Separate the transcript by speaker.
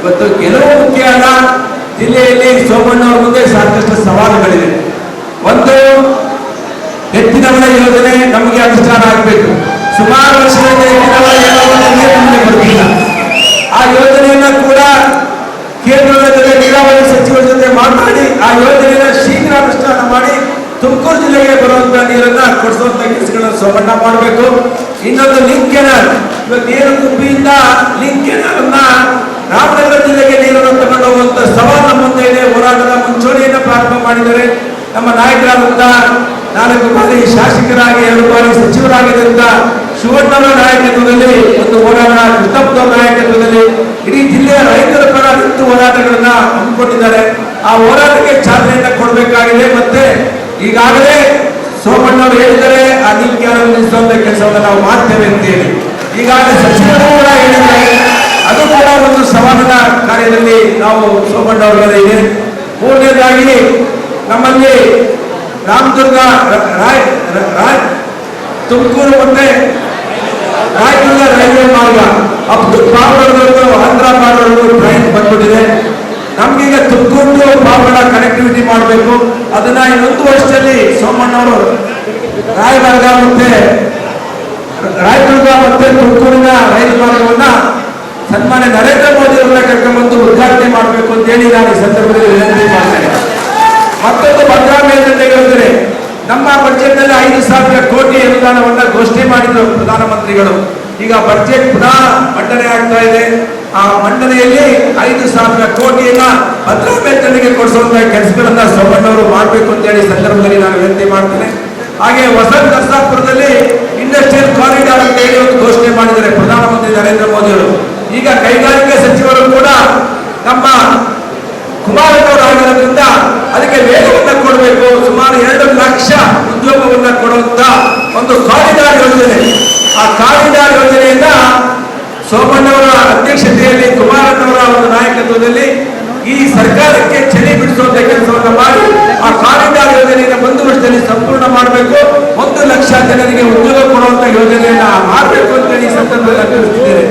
Speaker 1: ಇವತ್ತು ಕೆಲವು ಅಲ್ಲ ಜಿಲ್ಲೆಯಲ್ಲಿ ಸೋಮಣ್ಣವ್ರ ಮುಂದೆ ಸಾಕಷ್ಟು ಸವಾಲುಗಳಿವೆ. ಒಂದು ಎತ್ತಿನವಳ ಯೋಜನೆ ನಮಗೆ ಅನುಷ್ಠಾನ ಆಗಬೇಕು. ಸುಮಾರು ವರ್ಷದಿಂದ ಎತ್ತಿನವಳ ಯೋಜನೆ ಬರುತ್ತಿಲ್ಲ ಆ ಯೋಜನೆಯನ್ನ ಕೂಡ ಕೇಂದ್ರದ ಜೊತೆ ನೀರಾವರಿ ಸಚಿವರ ಜೊತೆ ಮಾತನಾಡಿ, ಆ ಯೋಜನೆಯನ್ನ ಶೀಘ್ರ ಅನುಷ್ಠಾನ ಮಾಡಿ ತುಮಕೂರು ಜಿಲ್ಲೆಗೆ ಬರುವಂತ ನೀರನ್ನ ಕೊಡಿಸುವಂತ ಕೆಲಸಗಳನ್ನು ಸೋಮಣ್ಣ ಮಾಡಬೇಕು. ಇನ್ನೊಂದು ಲಿಂಕ್ ಕೆನಲ್ ಇವತ್ತು ಏನು ಗುಬ್ಬಿಯಿಂದ ಲಿಂಕ್ ಕೆನಲ್ ಅನ್ನ ರಾಮನಗರ ಜಿಲ್ಲೆಗೆ ನೀರನ್ನು ತಗೊಂಡು ಹೋಗುವಂತ ಸವಾಲು ನಮ್ಮ ಮುಂದೆ ಇದೆ ಹೋರಾಟದ ಮುಂಚೂಣಿಯನ್ನು ಪ್ರಾರಂಭ ಮಾಡಿದರೆ ನಮ್ಮ ನಾಯಕರಾದಂತ ನಾಲ್ಕು ಬಾರಿ ಶಾಸಕರಾಗಿ, ಎರಡು ಬಾರಿ ಸಚಿವರಾಗಿದ್ದಂತ ಶಿವಣ್ಣವರ ನಾಯಕತ್ವದಲ್ಲಿ ಒಂದು ಹೋರಾಟ ಕೃಷ್ಣಪ್ಪನವರ ನಾಯಕತ್ವದಲ್ಲಿ ಇಡೀ ಜಿಲ್ಲೆಯ ರೈತರ ಪರ ನಿಂತು ಹೋರಾಟಗಳನ್ನ ಹಮ್ಮಿಕೊಂಡಿದ್ದಾರೆ. ಆ ಹೋರಾಟಕ್ಕೆ ಚಾಲನೆಯನ್ನ ಕೊಡಬೇಕಾಗಿದೆ. ಮತ್ತೆ ಈಗಾಗಲೇ ಸೋಮಣ್ಣವರು ಹೇಳಿದರೆ ಆ ನೀತಿಯನ್ನು ನಿಲ್ಲಿಸುವಂತ ಕೆಲಸವನ್ನು ನಾವು ಮಾಡ್ತೇವೆ ಅಂತೇಳಿ. ಈಗಾಗಲೇ ಸಚಿವರು ಕೂಡ ಹೇಳಿದ್ದಾರೆ. ಅದು ಕೂಡ ಒಂದು ಸವಾಲಿನ ಕಾರ್ಯದಲ್ಲಿ ನಾವು ಸೋಮಣ್ಣವರ ಮೂರನೇದಾಗಿ ನಮ್ಮಲ್ಲಿ ರಾಮದುರ್ಗ ರಾಯ್ ರಾಯ್ ತುಮಕೂರು ಮತ್ತೆ ರಾಯದುರ್ಗ ರೈಲ್ವೆ ಮಾರ್ಗ. ಅಪ್ ಪಾವಗಡವರೆಗೂ ಆಂಧ್ರ ಬಾರ್ಡರ್ವರೆಗೂ ಟ್ರೈನ್ ಬಂದ್ಬಿಟ್ಟಿದೆ. ನಮ್ಗೀಗ ತುಮಕೂರು ಪಾವಗಡ ಕನೆಕ್ಟಿವಿಟಿ ಮಾಡಬೇಕು. ಅದನ್ನ ಇನ್ನೊಂದು ವರ್ಷದಲ್ಲಿ ಸೋಮಣ್ಣವರು ರಾಯಬಾಗ ಮತ್ತೆ ರಾಯದುರ್ಗ ಮತ್ತೆ ತುಮಕೂರಿನ ಮಾಡಬೇಕು ಅಂತ ಹೇಳಿ ನಾನು ಸಂದರ್ಭದಲ್ಲಿ ಮಾಡ್ತೇನೆ. ಮತ್ತೊಂದು ಭದ್ರಾ ಮೇಲ್ದಂಡೆಗಳಿದ್ರೆ ನಮ್ಮ ಬಜೆಟ್ನಲ್ಲಿ ಐದು ಸಾವಿರ ಕೋಟಿ ಅನುದಾನವನ್ನು ಘೋಷಣೆ ಮಾಡಿದ್ರು ಪ್ರಧಾನಮಂತ್ರಿಗಳು. ಈಗ ಬಜೆಟ್ ಪುನಃ ಮಂಡನೆ ಆಗ್ತಾ ಇದೆ. ಆ ಮಂಡನೆಯಲ್ಲಿ ಐದು ಸಾವಿರ ಕೋಟಿಯನ್ನ ಭದ್ರಾ ಮೇಲ್ದಂಡೆಗೆ ಕೊಡಿಸುವಂತ ಕೆಲಸಗಳನ್ನ ಸೋಮಣ್ಣವರು ಮಾಡಬೇಕು ಅಂತ ಹೇಳಿ ಸಂದರ್ಭದಲ್ಲಿ ನಾನು ವಿನಂತಿ ಮಾಡ್ತೇನೆ. ಹಾಗೆ ಹೊಸ ನರಸಾಪುರದಲ್ಲಿ ಇಂಡಸ್ಟ್ರಿಯಲ್ ಕಾರಿಡಾರ್ ಅಂತ ಹೇಳಿ ಒಂದು ಘೋಷಣೆ ಮಾಡಿದ್ದಾರೆ ಪ್ರಧಾನಮಂತ್ರಿ ನರೇಂದ್ರ ಮೋದಿ ಅವರು ಈಗ ಕೈಗಾರಿಕೆ ಸಚಿವರು ಕೂಡ ನಮ್ಮ ಕುಮಾರಣ್ಣವರು ಅದಕ್ಕೆ ವೇಗವನ್ನ ಕೊಡಬೇಕು. ಸುಮಾರು ಎರಡು ಲಕ್ಷ ಉದ್ಯೋಗವನ್ನ ಕೊಡುವಂತ ಒಂದು ಕಾರಿಡಾರ್ ಯೋಜನೆ. ಆ ಕಾರಿಡಾರ್ ಯೋಜನೆಯನ್ನ ಸೋಮಣ್ಣವರ ಅಧ್ಯಕ್ಷತೆಯಲ್ಲಿ ಕುಮಾರಣ್ಣವರ ಒಂದು ನಾಯಕತ್ವದಲ್ಲಿ ಈ ಸರ್ಕಾರಕ್ಕೆ ಚಳಿ ಬಿಡಿಸುವಂತ ಕೆಲಸವನ್ನ ಮಾಡಿ ಆ ಕಾರಿಡಾರ್ ಯೋಜನೆಯನ್ನು ಒಂದು ವರ್ಷದಲ್ಲಿ ಸಂಪೂರ್ಣ ಮಾಡಬೇಕು. ಒಂದು ಲಕ್ಷ ಜನರಿಗೆ ಉದ್ಯೋಗ ಕೊಡುವಂತ ಯೋಜನೆಯನ್ನ ಮಾಡಬೇಕು ಅಂತ ಈ ಸಂದರ್ಭದಲ್ಲಿ ತಿಳಿಸ್ತಿದ್ದೇನೆ